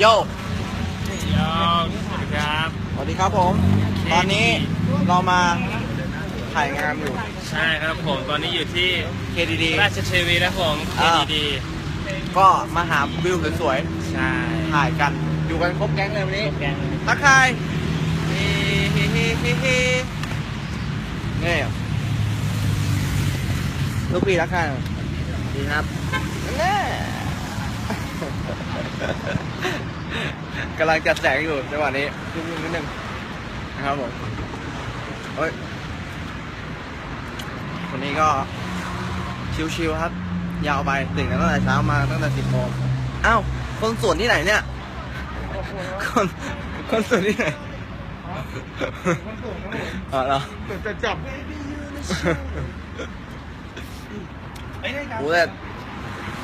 โยยองสวัสดีครับ สวัสดีครับผม ตอนนี้เรามาถ่ายงานอยู่ ใช่ครับผม ตอนนี้อยู่ที่ KDD ราชเทวีนะครับผมอ่า KDD ก็มาหาวิวสวยใช่ๆถ่ายกัน อยู่กันครบแก๊งเลยวันนี้แกงทักทายเฮ้เฮ้เฮ้เฮ้เฮ้นี่ลูกพี่ทักทายหน่อยดีครับแน่ กำลังจัดแสงอยู่จังหวะนี้นิดนึงนิดนึงนะครับผมเฮ้ยวันนี้ก็ชิวๆครับ ยาวไปตื่นกันตั้งแต่เช้ามาตั้งแต่สิบโมงอ้าวคนสวนที่ไหนเนี่ย คนคนสวนที่ไหนอ๋อเหรอจะจับโอ้แต่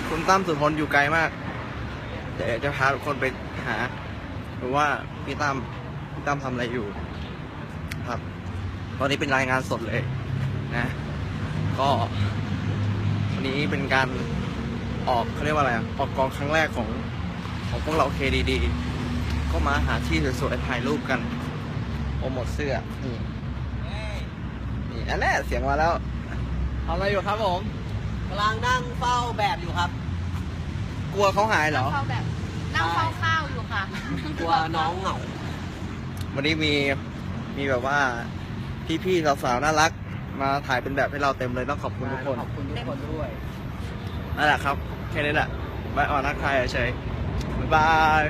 คุณตั้มสุทนอยู่ไกลมาก เดี๋ยวจะพาทุกคนไปหา ดูว่าพี่ตั้มพี่ตั้มทำอะไรอยู่ ครับ ตอนนี้เป็นรายงานสดเลยนะ ก็วันนี้เป็นการออกเขาเรียกว่าอะไรอะออกกองครั้งแรกของของพวกเรา KDD ก็มาหาที่สวยๆถ่ายรูปกันโปรโมทเสื้อนี่นี่อันแน่เสียงมาแล้วทำอะไรอยู่ครับผมกำลังนั่งเฝ้าแบบอยู่ครับ กลัวเขาหายเหรอนั่งเฝ้าแบบนั่งเฝ้าข้าวอยู่ค่ะ กลั วน้องเหงา วันนี้มีมีแบบว่าพี่ๆสาวๆน่ารัก มาถ่ายเป็นแบบให้เราเต็มเลยต้องขอบคุณทุกคนขอบคุณทุกคนด้วยนั่นแหละครับ แค่นี้แหละบายออนนักทายเฉยๆบ๊ายบาย